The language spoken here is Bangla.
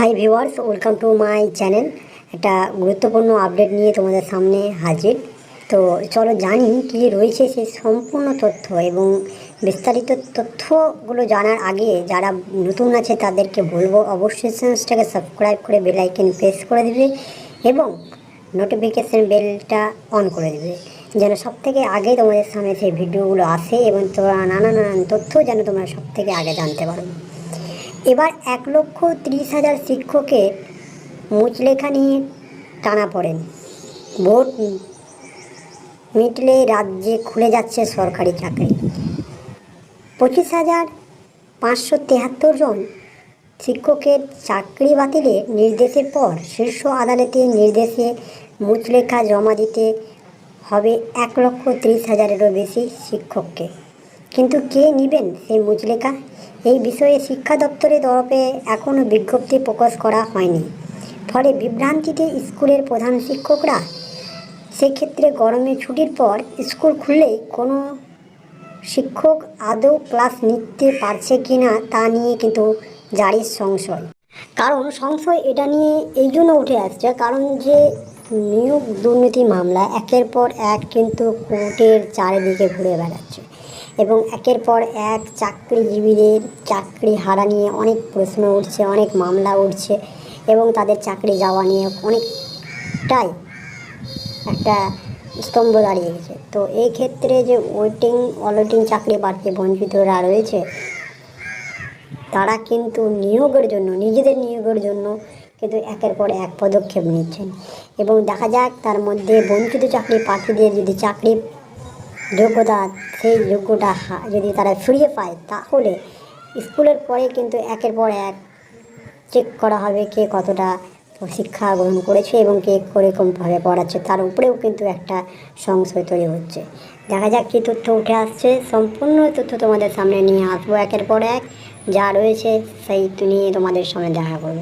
Hi viewers welcome to my channel একটা গুরুত্বপূর্ণ আপডেট নিয়ে তোমাদের সামনে হাজির। তো চলো জানি কী রয়েছে সেই সম্পূর্ণ তথ্য এবং বিস্তারিত তথ্যগুলো জানার আগে যারা নতুন আছে তাদেরকে বলব অবশ্যই চ্যানেলটাকে সাবস্ক্রাইব করে বেল আইকন প্রেস করে দেবে এবং নোটিফিকেশান বেলটা অন করে দেবে। যেন সব থেকে আগে তোমাদের সামনে সেই ভিডিওগুলো আসে এবং তোমরা নানান নানান তথ্য যেন তোমরা সব থেকে আগে জানতে পারো। এবার এক লক্ষ ত্রিশ হাজার শিক্ষকের মুচলেখা নিয়ে টানা পড়েন। ভোট মিটলে রাজ্যে খুলে যাচ্ছে সরকারি চাকরি। পঁচিশ হাজার পাঁচশো তেহাত্তর জন শিক্ষকের চাকরি বাতিলের নির্দেশের পর শীর্ষ আদালতের নির্দেশে মুচলেখা জমা দিতে হবে এক লক্ষ ত্রিশ হাজারেরও বেশি শিক্ষককে। কিন্তু কে নেবেন সেই মুচলেখা এই বিষয়ে শিক্ষা দপ্তরের তরফে এখনও বিজ্ঞপ্তি প্রকাশ করা হয়নি। ফলে বিভ্রান্তিতে স্কুলের প্রধান শিক্ষকরা সেক্ষেত্রে গরমে ছুটির পর স্কুল খুললেই কোনো শিক্ষক আদৌ ক্লাস নিতে পারছে কি না তা নিয়ে কিন্তু জারির সংশয়। কারণ সংশয় এটা নিয়ে এই জন্য উঠে আসছে, কারণ যে নিয়োগ দুর্নীতি মামলা একের পর এক কিন্তু কোর্টের চারিদিকে ঘুরে বেড়াচ্ছে। এবং একের পর এক চাকরিজীবীদের চাকরি হারা নিয়ে অনেক প্রশ্ন উঠছে, অনেক মামলা উঠছে এবং তাদের চাকরি যাওয়া নিয়ে অনেকটাই একটা স্তম্ভ দাঁড়িয়ে গেছে। তো এই ক্ষেত্রে যে ওয়েটিং অলওয়েটিং চাকরি প্রার্থী বঞ্চিতরা রয়েছে, তারা কিন্তু নিয়োগের জন্য, নিজেদের নিয়োগের জন্য কিন্তু একের পর এক পদক্ষেপ নিচ্ছেন। এবং দেখা যাক তার মধ্যে বঞ্চিত চাকরি প্রার্থীদের যদি চাকরি যোগ্যতা সেই যোগ্যতা হা- যদি তারা ফিরিয়ে পায়, তাহলে স্কুলের পরে কিন্তু একের পর এক চেক করা হবে কে কতটা শিক্ষা গ্রহণ করেছে এবং কে কীরকমভাবে পড়াচ্ছে। তার উপরেও কিন্তু একটা সংশয় তৈরি হচ্ছে। দেখা যাক কী তথ্য উঠে আসছে। সম্পূর্ণ তথ্য তোমাদের সামনে নিয়ে আসব একের পর এক। যা রয়েছে সেই নিয়ে তোমাদের সামনে দেখা করবে।